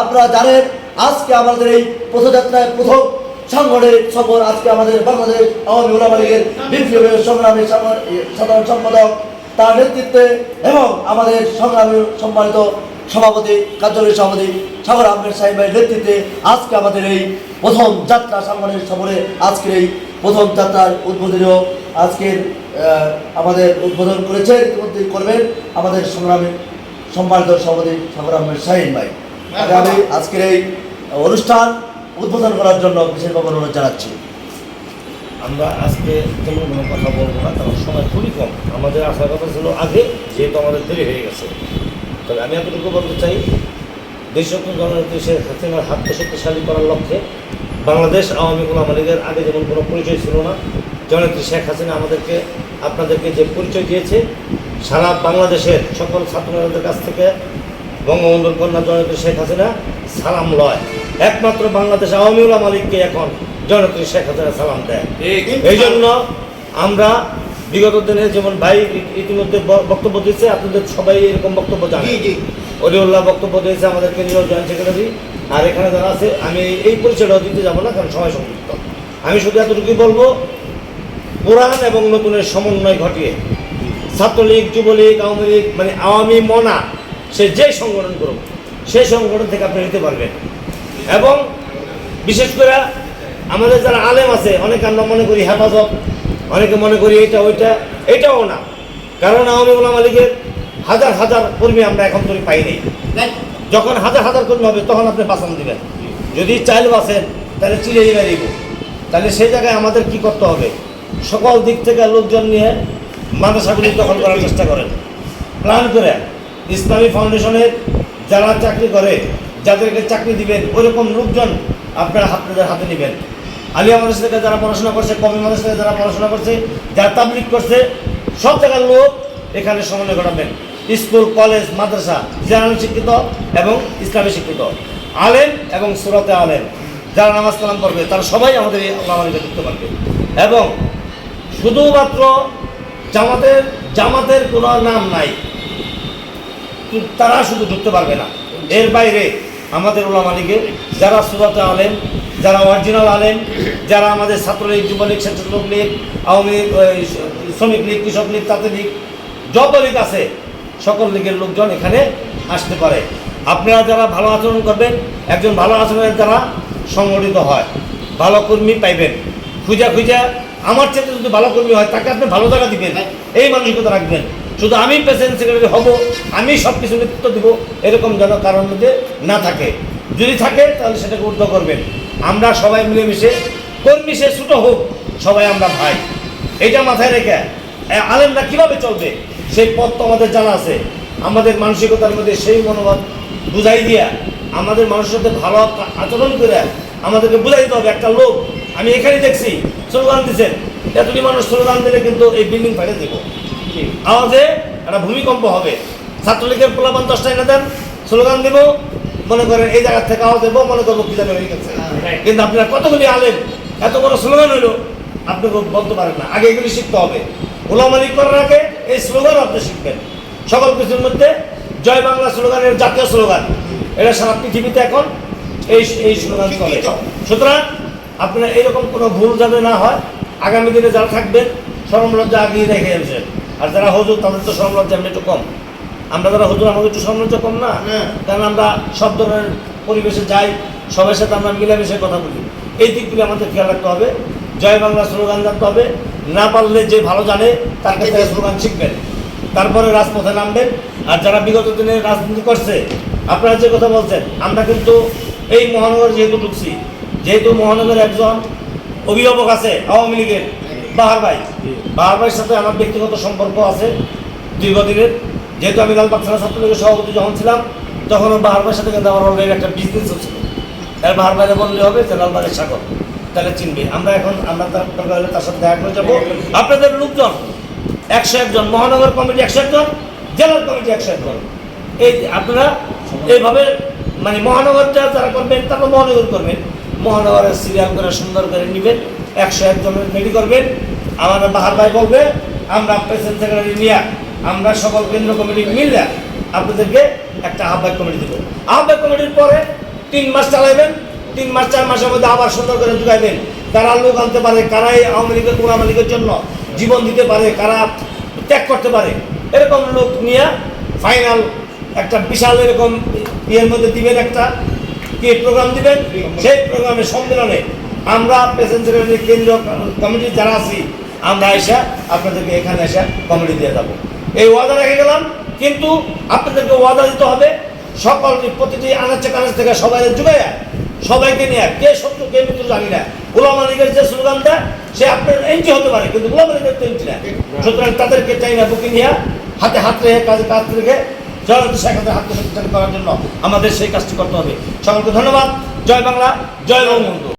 আপনারা জানেন, আজকে আমাদের এই পথযাত্রায় প্রথম সাংগঠনিক সফর আজকে আমাদের বাংলাদেশ আওয়ামী ওলামা লীগের বিপ্লবী সংগ্রামী সাধারণ সম্পাদক। তার নেতৃত্বে এবং আমাদের সংগ্রামী সম্মানিত সভাপতি কার্যালয় সভাপতি সাগর আহমেদ সাহেবের নেতৃত্বে আজকে আমাদের এই প্রথম যাত্রা সাংগঠনিক সফরে আজকের এই প্রথম যাত্রার উদ্বোধনীয় আজকের আমাদের উদ্বোধন করেছেন। ইতিমধ্যে করবেন আমাদের সংগ্রামী সম্মানিত সভাপতি সাগর আহমেদ শাহিন ভাই। আমি আজকের এই অনুষ্ঠান উদ্বোধন করার জন্য বিশেষভাবে অনুরোধ জানাচ্ছি। আমরা আজকে তেমন কোনো কথা বলব না, কারণ সময় খুবই কম। আমাদের আসার কথা ছিল আগে, যেহেতু আমাদের দেরি হয়ে গেছে। তবে আমি এতটুকু বলতে চাই দেশরত্ন জননেত্রী শেখ হাসিনার হাতকে শক্তিশালী করার লক্ষ্যে বাংলাদেশ আওয়ামী ওলামা লীগের আগে যেমন কোনো পরিচয় ছিল না, জননেত্রী শেখ হাসিনা আমাদেরকে, আপনাদেরকে যে পরিচয় দিয়েছে, সারা বাংলাদেশের সকল ছাত্রদের কাছ থেকে বঙ্গবন্ধুর কন্যা জননেত্রী শেখ হাসিনা সালাম লয়। একমাত্র বাংলাদেশ আওয়ামী ওলামা লীগকে এখন জননেত্রী শেখ হাসিনা সালাম দেয়। এই জন্য আমরা বিগত দিনে যেমন ভাই ইতিমধ্যে বক্তব্য দিয়েছে আপনাদের সবাই এরকম বক্তব্য জানেন। অলিউল্লাহ বক্তব্য দিয়েছে আমাদের কেন্দ্রীয় জয়েন্ট সেক্রেটারি। আর এখানে যারা আছে আমি এই পরিচয়টা দিতে যাব না কারণ সময় সংযুক্ত। আমি শুধু এতটুকুই বলব পুরাণ এবং নতুনের সমন্বয় ঘটিয়ে ছাত্রলীগ যুবলীগ আওয়ামী লীগ মানে আওয়ামী মনা সে যে সংগঠন করুক, সেই সংগঠন থেকে আপনি নিতে পারবেন। এবং বিশেষ করে আমাদের যারা আলেম আছে, অনেকে আমরা মনে করি হেফাজত, অনেকে মনে করি এটা ওইটা, এটাও না। কারণ আওয়ামী ওলামা লীগের হাজার হাজার কর্মী আমরা এখন তৈরি পাই নাই। যখন হাজার হাজার কর্মী হবে, তখন আপনি বাঁচান দিবেন। যদি চাইল বাঁচেন, তাহলে চিলে বেরিয়ে তাহলে সেই জায়গায় আমাদের কি করতে হবে? সকল দিক থেকে লোকজন নিয়ে মাদ্রাসাগুলি দখল করার চেষ্টা করেন। প্ল্যান করে ইসলামী ফাউন্ডেশনের যারা চাকরি করে, যাদেরকে চাকরি দিবেন, ওরকম লোকজন আপনারা আপনাদের হাতে নেবেন। আলিয়া মানুষ থেকে যারা পড়াশোনা করছে কমি মানুষ যারা পড়াশোনা করছে, যারা তাবলিক করছে, সব জায়গার লোক এখানে সমন্বয় ঘটাবেন। স্কুল, কলেজ, মাদ্রাসা, জেনারেল শিক্ষিত এবং ইসলামী শিক্ষিত। আলেম এবং সুরতে আলেম। যারা নামাজ কালাম করবে তারা সবাই আমাদের এই আমাদের যুক্ত পারবে এবং শুধুমাত্র জামাতের জামাতের কোনো নাম নাই। তারা শুধু ঢুকতে পারবে না। এর বাইরে আমাদের ওলামা লীগে যারা সুরাতে আলেম, যারা অরিজিনাল আলেম, যারা আমাদের ছাত্রলীগ, যুবলীগ, স্বেচ্ছাসেবক লীগ, আওয়ামী লীগ শ্রমিক লীগ, কৃষক লীগ, তাঁতি লীগ, যত লীগ আছে, সকল লীগের লোকজন এখানে আসতে পারে। আপনারা যারা ভালো আচরণ করবেন, একজন ভালো আচরণের দ্বারা সংগঠিত হয়। ভালো কর্মী পাইবেন। খুঁজা খুঁজা আমার চেয়ে যদি ভালো কর্মী হয়, তাকে আপনি ভালো জায়গা দিবেন। এই মানসিকতা রাখবেন। শুধু আমি প্রেসিডেন্ট সেক্রেটারি হব, আমি সব কিছু নেতৃত্ব দিব, এরকম যেন কারোর মধ্যে না থাকে। যদি থাকে, তাহলে সেটাকে ঊর্ধ্ব করবেন। আমরা সবাই মিলেমিশে, কর্মী সে ছোটো হোক, সবাই আমরা ভাই। এটা মাথায় রেখে আলেমরা কীভাবে চলবে? সেই পথ তো আমাদের জানা আছে। আমাদের মানসিকতার মধ্যে সেই মনোভাব বুঝাই দিয়া, আমাদের মানুষের সাথে ভালো আচরণ করে আমাদেরকে বুঝাই দিতে হবে। একটা লোক, আমি এখানে দেখছি, স্লোগান দিচ্ছেন এতটি মানুষ স্লোগান দিলে কিন্তু এই বিল্ডিং ফেলে দেব। আওয়াজে একটা ভূমিকম্প হবে। ছাত্রলীগের পোলাপান দশটা এনে দেন স্লোগান দেব মনে করেন এই জায়গার থেকে আওয়াজ দেবো মনে করব কি জানে হয়ে গেছে। কিন্তু আপনারা কতগুলি আলেন এত বড় স্লোগান হইল আপনি বলতে পারেন না। আগে এগুলি শিখতে হবে। ওলামালিক করার আগে এই স্লোগান আপনি শিখবেন। সকল কিছুর মধ্যে জয় বাংলা স্লোগানের জাতীয় স্লোগান। এটা সারা পৃথিবীতে এখন এই এই স্লোগান চলে। সুতরাং আপনারা এরকম কোনো ভুল যাতে না হয় আগামী দিনে যারা থাকবেন সরম লজ্জা আগিয়ে রেখে যাচ্ছেন আর যারা হজুর তাদের তো সরম লজ্জা একটু কম। আমরা যারা হজুর আমাদের একটু সরম লজ্জা কম না? কারণ আমরা সব ধরনের পরিবেশে যাই সবার সাথে আমরা মিলেমিশে কথা বলি। এই দিকগুলি আমাদের খেয়াল রাখতে হবে জয় বাংলা স্লোগান জানতে হবে। না পারলে যে ভালো জানে তার কাছ স্লোগান শিখবেন। তারপরে রাজপথে নামবেন। আর যারা বিগত দিনে রাজনীতি করছে আপনারা যে কথা বলছেন আমরা কিন্তু এই মহানগর যেহেতু ঢুকছি যেহেতু মহানগরের একজন অভিভাবক আছে আওয়ামী লীগের বাহার ভাই, বাহার ভাইয়ের সাথে আমার ব্যক্তিগত সম্পর্ক আছে দীর্ঘদিনের। যেহেতু আমি লালবাগ থানা ছাত্রলীগের সভাপতি যখন ছিলাম, তখন বাহার ভাইয়ের সাথে কিন্তু আমার অলরেডি একটা বিজনেস ছিল। এর বাহার বাইরে বললে হবে যে, লালবাগের সাগর, তাহলে চিনবে। আমরা এখন, আমরা তার সাথে দেখা করে যাব। আপনাদের লোকজন, একশো একজন, মহানগর কমিটি একশো একজন, জেলার কমিটি একশো একজন। এই আপনারা এইভাবে মানে মহানগরটা যারা করবেন তারা মহানগর করবেন। মহানগরের সিরিয়াল করে সুন্দর করে নেবেন, একশো একজনের রেডি করবেন। আমাদের বাহার ভাই বলবে, আমরা প্রেসিডেন্ট সেক্রেটারি নিয়ে, আমরা সকল কেন্দ্র কমিটি মিলে আপনাদেরকে একটা আহ্বায়ক কমিটি দেবো। আহ্বায়ক কমিটির পরে তিন মাস চালাইবেন, তিন মাস, চার মাসের মধ্যে আবার সুন্দর করে ঢুকাইবেন কারা লোক আনতে পারে কারা এই আওয়ামী লীগের আওয়ামী লীগের জন্য জীবন দিতে পারে, কারা ত্যাগ করতে পারে, এরকম লোক নিয়ে ফাইনাল একটা বিশাল এরকম ইয়ের মধ্যে দিবেন একটা কি প্রোগ্রাম দিবেন? সেই প্রোগ্রামের সম্মেলনে আমরা প্রেসেন্টারের কেন্দ্রীয় কমিটি যারা আছি আমরা এসে আপনাদেরকে এখানে এসে কমিটি দিয়ে যাব। এই ওয়াদা রেখে গেলাম কিন্তু আপনাদেরকে ওয়াদা দিতে হবে সকল প্রতিটি আনাচে কানাচ থেকে সবাই যুগায় সবাইকে নিয়ে কে সত্য কে মিত্র জানি না। গোলাম আলীগের যে স্লোগান দেয় সে আপনার এন্ট্রি হতে পারে কিন্তু গোলাম আলীগের তো এন্ট্রি না। সুতরাং তাদেরকে চাই না বুকে নিয়ে হাতে হাত রেখে কাজে কাজ রেখে জয়ন্ত শেখাতে হাত শক্তিশালী করার জন্য আমাদের সেই কাজটি করতে হবে। সকলকে ধন্যবাদ। জয় বাংলা, জয় বঙ্গবন্ধু।